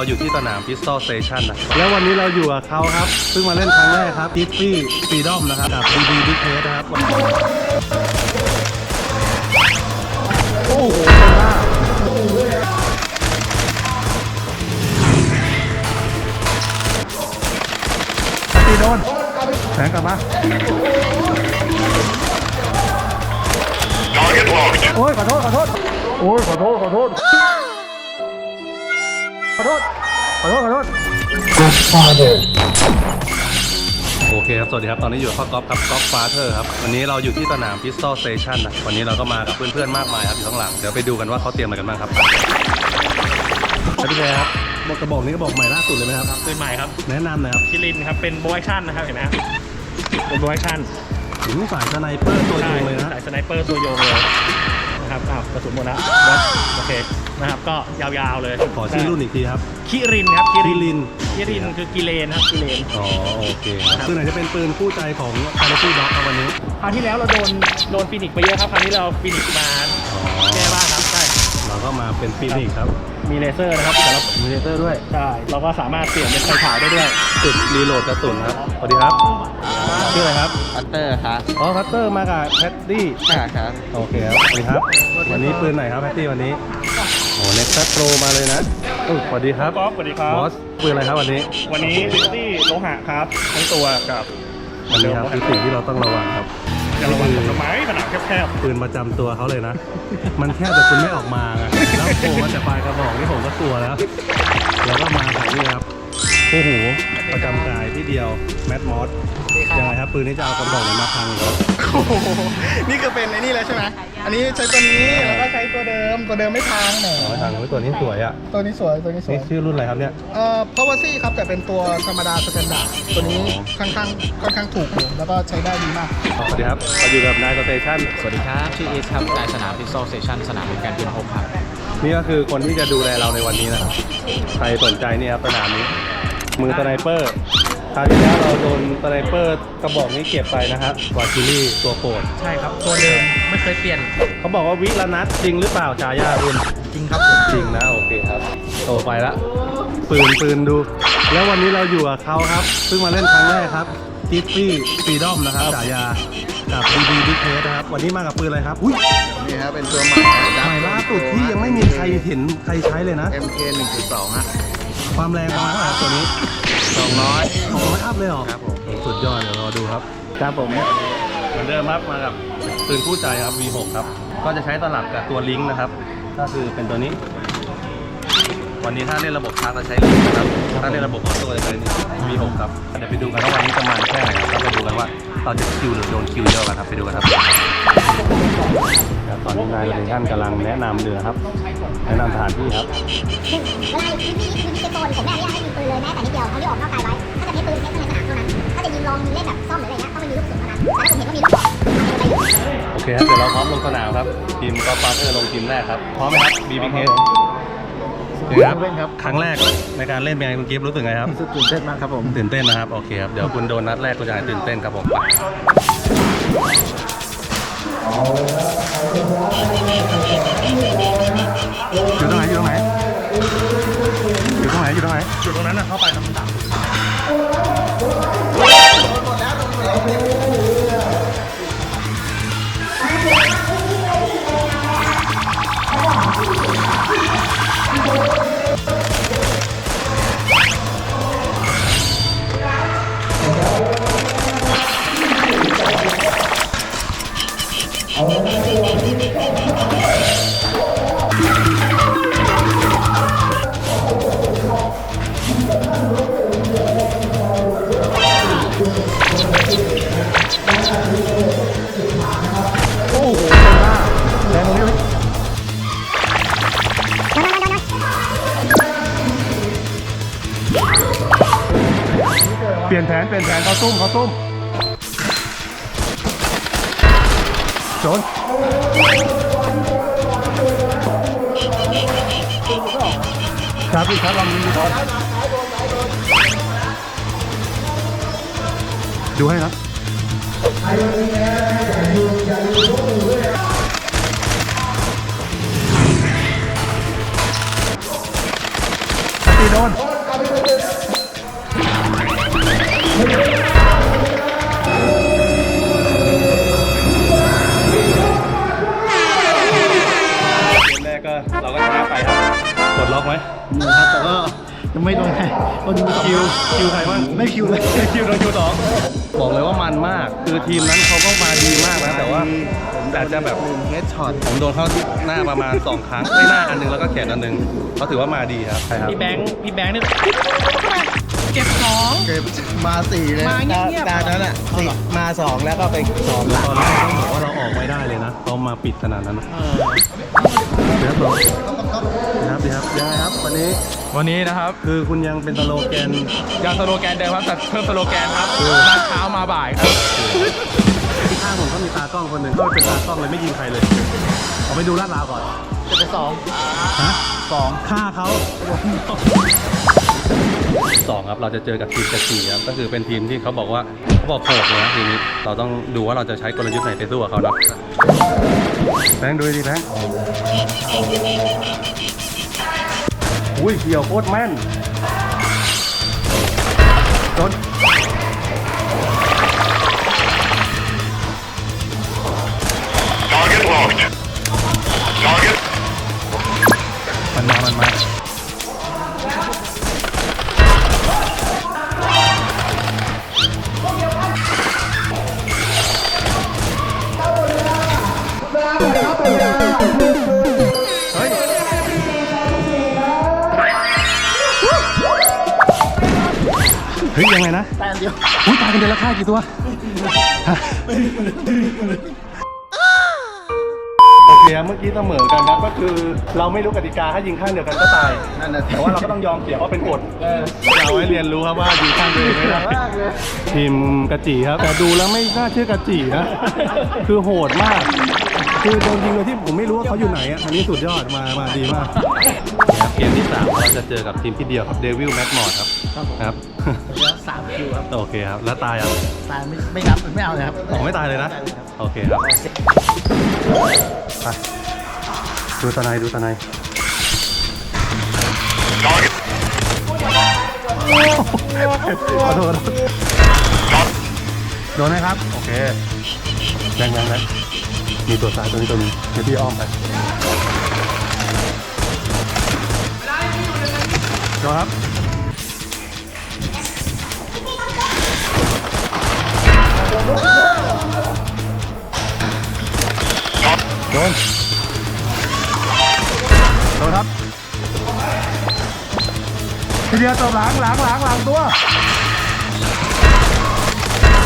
เราอยู่ที่สนาม Pistol Station นะแล้ววันนี้เราอยู่กับเขาครับ เพิ่งมาเล่นครั้งแรกครับ g i f f y Freedom นะครับกับ BB Big Head นะครับ โอ้โหเป็นมากตีโดนแสงกลับมาโอ้ยขอโทษ ขอโทษ โอ้ยขอโทษ ขอโทษ ขอโทษ ขอโทษ ขอโทษโอเคครับ สวัสดีครับ ตอนนี้อยู่กับพ่อก๊อฟครับก๊อฟฟาเธอร์ครับ วันนี้เราอยู่ที่สนาม Pistol Station นะ วันนี้เราก็มากับเพื่อนๆ มากมายครับ อยู่ข้างหลัง เดี๋ยวไปดูกันว่าเขาเตรียมอะไรกันบ้างครับสวัสดีครับบอกกระบอกนี้ก็บอกใหม่ล่าสุดเลยไหมครับปืนใหม่ครับแนะนำหน่อยครับคิรินครับ เป็นโบว์ชั่นนะครับ เห็นไหมครับเป็นโบว์ชั่นถึงสายสไนเปอร์ตัวโยงเลยนะ สายสไนเปอร์ตัวโยงเลย นะครับอ้าวกระสุนหมดแล้วนะโอเคนะครับก็ยาวๆเลยขอชื่อรุ่นอีกทีครับคิรินครับคิรินคิรินคือกิเลนครับกิเลนอ๋อโอเคครับปืนไหนจะเป็นปืนคู่ใจของ c a l i f y Dog ครับวันนี้คราวที่แล้วเราโดนโดนฟินิกซ์ไปเยอะครับคราวนี้เราฟินิกซ์มาอ๋อแก้บ้างครับใช่เราก็มาเป็นฟีนิกครับมีเลเซอร์นะครับแต่เรามีเลเตอร์ด้วยใช่เราก็สามารถเปลี่ยนเป็นไฟฉายได้ด้วยจุดรีโหลดกระสุนครับสวัสดีครับ ชื่ออะไรครับพัตเตอร์ครับอ๋อพัตเตอร์มากับแพตตี้ค่ะครับโอเคครับสวัสดีครับ วันนี้ปืนไหนครับแพตตี้วันนี้โอ้เน็กซัสโปรมาเลยนะอุ๊ยสวัสดีครับก๊อฟสวัสดีครับ บอสปืนอะไรครับวันนี้ วันนี้ลิตี้โลหะครับ ทั้งตัวกับอันนี้ครับคือสิ่งที่เราต้องระวังครับจะระวังผลไม้ขนาดแคบปืนประจำตัวเขาเลยนะ มันแค่แต่คุณไม่ออกมาไงแล้วโผล่มาจากปลายกระบอกนี่ผมก็กลัวแล้ว แล้วก็มาถ่า ยนี่ครับคู่หูประจำกายที่เดียวแมทมอสยังไงครับปืนนี้จะเอากระบอกไหนมาพังอีกครับโอ้โหนี่คือเป็นไอ้นี่แล้วใช่ไหมอันนี้ใช้ตัวนี้แล้วก็ใช้ตัวเดิมตัวเดิมไม่พังแหมเอาไว้ทางเฮ้ยตัวนี้สวยอะตัวนี้สวยตัวนี้สวยนี่ชื่อรุ่นอะไรครับเนี่ยเอ่อ power c ครับแต่เป็นตัวธรรมดาสแตนดาร์ดตัวนี้ค่อนข้างค่อนข้างถูกอยู่แล้วก็ใช้ได้ดีมากสวัสดีครับเราอยู่กับนายสเตชันสวัสดีครับชื่อเอสครับนายสนามพิซซอลสเตชันสนามบริการพินพกครับนี่ก็คือคนที่จะดูแลเราในวันนี้นะครับใครสนใจเนี่ยครับสนามนี้ มือสไนเปอร์คราวที่แล้วเราโดนสไนเปอร์กระบอกนี้เก็บไปนะครับวาคิลี่ตัวโปรดใช่ครับ ตัวเดิมไม่เคยเปลี่ยน เขาบอกว่าวิละนัดจริงหรือเปล่าชายาคุณจริงครับผมจริงนะโอเคครับโตไปละปืนปืนดู แล้ววันนี้เราอยู่กับเขาครับเพิ่งมาเล่นครั้งแรกครับกิฟฟี่ฟรีดอมนะครับฉายากับบีบีบิ๊กเฮดนะครับ วันนี้มากับปืนอะไรครับอุ้ยนี่ครับเป็นตัวใหม่ครับใหม่ล่าสุดที่ยังไม่มีใครเห็นใครใช้เลยนะ MK 1.2ฮะ ความแรงประมาณเท่าไหร่ครับตัวนี้200สองร้อยอัพเลยเหรอครับผมโอ้สุดยอดเดี๋ยวรอดูครับครับผมเหมือนเดิมครับมากับปืนคู่ใจครับ V6 ครับ ก็จะใช้ตลับกับตัวลิงก์นะครับ ก็คือเป็นตัวนี้ วันนี้ถ้าเล่นระบบชาร์จจะใช้ลิงก์นะครับถ้าเล่นระบบออโต้จะใช้ V6 ครับเดี๋ยวไปดูกันว่าวันนี้จะมันแค่ไหนครับก็ไปดูกันว่า เราจะคิวหรือโดนคิวเยอะกันครับไปดูกันครับครับตอนนี้นายเลชั่นกำลังแนะนำเรือครับ แนะนำสถานที่ครับซึ่งเวลายิงที่ยิงที่จะโซนผมไม่อนุญาตให้ยิงปืนเลยแม้แต่นิดเดียวเอาที่ออกนอกกายไว้ ถ้าจะใช้ปืนใช้ปืนในสนามเท่านั้น ถ้าจะยิงลองยิงเล่นแบบซ่อมหรืออะไรเงี้ยต้องไม่มีลูกกระสุนเท่านั้นแต่ถ้าผมเห็นว่ามีลูกบอลทำอะไรอยู่โอเคครับเดี๋ยวเราพร้อมลงสนามครับทีมกอล์ฟฟาเตอร์ลงทีมแรกครับพร้อมไหมครับบีบีเค ครับครั้งแรกในการเล่นเป็นไงคุณกิฟต์รู้สึกไงครับรู้สึกตื่นเต้นมากครับผมตื่นเต้นนะครับโอเคครับเดี๋ยวคุณโดนนัดแรกคุณจะหายตื่นเต้นครับผมไปอยู่ตรงไหนอยู่ตรงไหนอยู่ตรงไหนอยู่ตรงไหนจุดตรงนั้นนะเข้าไปทำต่ำ ต้มจนครับพี่ครับลองดูดูก่อนดูให้นะ มนะครับแต่ก็ยังไม่โดนใครโดนคิคิววคิวใครบ้างไม่คิวเลยคิวโดนคิวสองบอกเลยว่ามันมาก คือทีมนั้นเขาก็มาดีมากนะแต่ว่าอาจจะแบบเฮดช็อตผมโดนเข้าที่หน้าประมาณ 2 ครั้งไม่หน้าอันหนึงแล้วก็แขนอันหนึงเขาถือว่ามาดีครับใช่ครับพี่แบงค์พี่แบงค์นี่เก็บสองเก็บมาสี่เลยมาเงียบๆดานนั้นอะสี่มาสองแล้วก็ไปสองตอนแรกต้องบอกว่าเราออกไม่ได้เลยนะเขามาปิดขนาดนั้นนะ เออเดี๋ยวครับเดี๋ยวครับเดี๋ยวครับ วันนี้วันนี้นะครับคือคุณยังเป็นสโลแกนยังสโลแกนเดิมครับแต่เพิ่มสโลแกนครับนัดเช้ามาบ่ายครับที่ข้างผมก็มีตากล้องคนหนึ่งก็เป็นตากล้องเลยไม่ยิงใครเลยเอาไปดูลาดราวก่อนจะไปสองฮะสองฆ่าเขาสองครับเราจะเจอกับทีมกระชีครับก็คือเป็นทีมที่เขาบอกว่าเขาบอกโผล่เลยนะทีนี้เราต้องดูว่าเราจะใช้กลยุทธ์ไหนไปสู้กับเขานะ แบงค์ดูดิแบงค์อุ้ยเกี่ยวโคตรแม่น ฮ้ยยังไงนะแต้มเดียวอุ้ยตายกันเดือนละค่ากี่ตัว ฮะโอเคครับเมื่อกี้เสมอกันครับก็คือเราไม่รู้กติกาถ้ายิงข้างเดียวกันก็ตายนั่นน่ะแต่ว่าเราก็ต้องยอมเสียเพราะเป็นกฎเราให้เรียนรู้ครับว่ายิงข้างตัวเองไม่ได้ทีมกระจีครับ แต่ดูแล้วไม่น่าเชื่อกระจีนะคือโหดมาก คือโดนยิงโดยที่ผมไม่รู้ว่าเขาอยู่ไหนอะอันนี้สุดยอดมามาดีมากครับเกมที่สามเราจะเจอกับทีมที่เดียวครับเดวิลแม็กมอร์ครับครับเหลือสามคิวครับโอเคครับแล้วตายอะตายไม่ไม่นับไม่เอาเลยครับออกไม่ตายเลยนะโอเคครับ ไปดูตะไนดูตะไนขอโทษโดนไหมครับ โอเคแรงแรงแรงมีตัวซ้ายตัวนี้ตัวนี้เดี๋ยวพี่อ้อมไปโดนครับโดนโดนครับทีเดียวจบหลังหลังหลังหลังตัว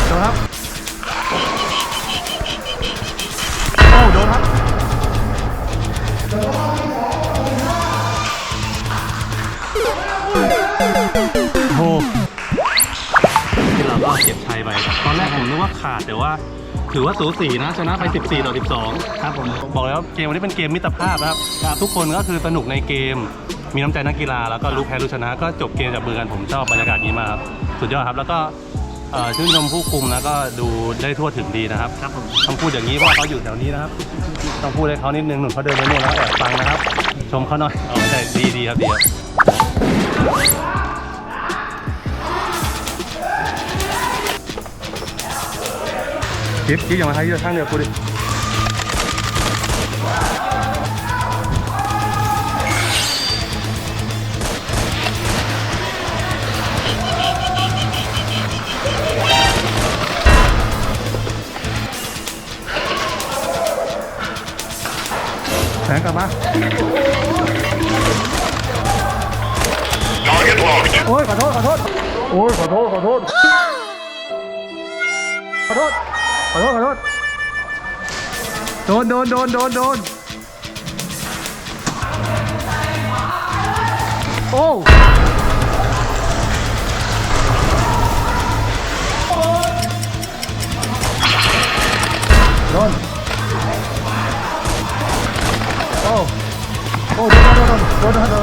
โดนครับโอ้โดนครับโอ้ที่เราก็เก็บชัยไป ตอนแรกผมนึกว่าขาดแต่ว่า ถือว่าสูสีนะชนะไป 14 ต่อ 12 ครับผมบอกแล้วเกมวันนี้เป็นเกมมิตรภาพนะครับ ทุกคนก็คือสนุกในเกม มีน้ำใจนักกีฬาแล้วก็รู้แพ้รู้ชนะ ก็จบเกมจากมือกันผมชอบบรรยากาศนี้มากครับสุดยอดครับแล้วก็เอ่อชื่นชมผู้คุมนะก็ดูได้ทั่วถึงดีนะครับครับผมต้องพูดอย่างนี้เพราะว่าเขาอยู่แถวนี้นะครับต้องพูดให้เขานิดนึงหนุนเขาเดินไปนู่นแล้วแอบฟังนะครับ ชมเขาหน่อยอ๋อใช่ดีดีครับดีครับ กิ๊บกิ๊บอย่ามาทายเยอะข้างเดียวกูดิแสงกลับมา target locked. โอ้ยขอโทษขอโทษ โอ้ยขอโทษขอโทษ ขอโทษ ขอโทษขอโทษโดนโดนโดนโดนโดนโอ้โดนโอ้โอ้โดนโดนโดนโดนโดน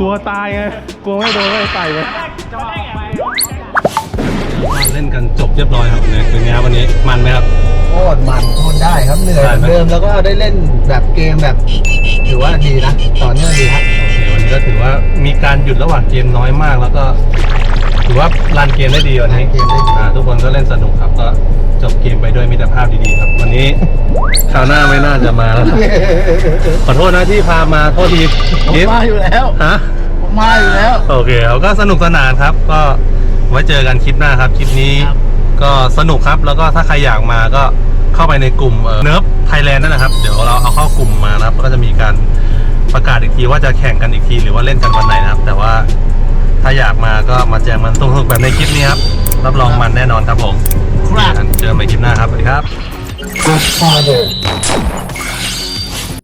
กลัวตายไงกลัวไม่โดนไม่ไต่เลยเล่นกันจบเรียบร้อยครับเนี่ยเป็นไงครับวันนี้มันไหมครับโคตรมันโคตรได้ครับเหนื่อยได้เหไหมมือนเดิมแล้วก็ได้เล่นแบบเกมแบบถือว่าดีนะต่อเนื่องดีครับโอเควันนี้ก็ถือว่ามีการหยุดระหว่างเกมน้อยมากแล้วก็ ถือว่ารันเกมได้ดีวันนี้รันเกมได้ดีอ่าทุกคนก็เล่นสนุกครับก็จบเกมไปด้วยมิตรภาพดีๆครับ วันนี้คราวหน้าไม่น่าจะมาแล้วครับขอโทษนะที่พามาโทษทีผมกิฟมาอยู่แล้วฮะผมมาอยู่แล้ว โอเคเราก็สนุกสนานครับ ก็ไว้เจอกันคลิปหน้าครับคลิปนี้ก็สนุกครับแล้วก็ถ้าใครอยากมาก็เข้าไปในกลุ่มเนิร์ฟไทยแลนด์นั่นนะครับ เดี๋ยวเราเอาเข้ากลุ่มมานะครับแล้วก็จะมีการประกาศอีกทีว่าจะแข่งกันอีกทีหรือว่าเล่นกันวันไหนนะครับ แต่ว่า ถ้าอยากมาก็มาแจมมันสนุกๆแบบในคลิปนี้ครับ รับรองมันแน่นอนครับผมครับ เจอกันใหม่คลิปหน้าครับ สวัสดีครับ Godfather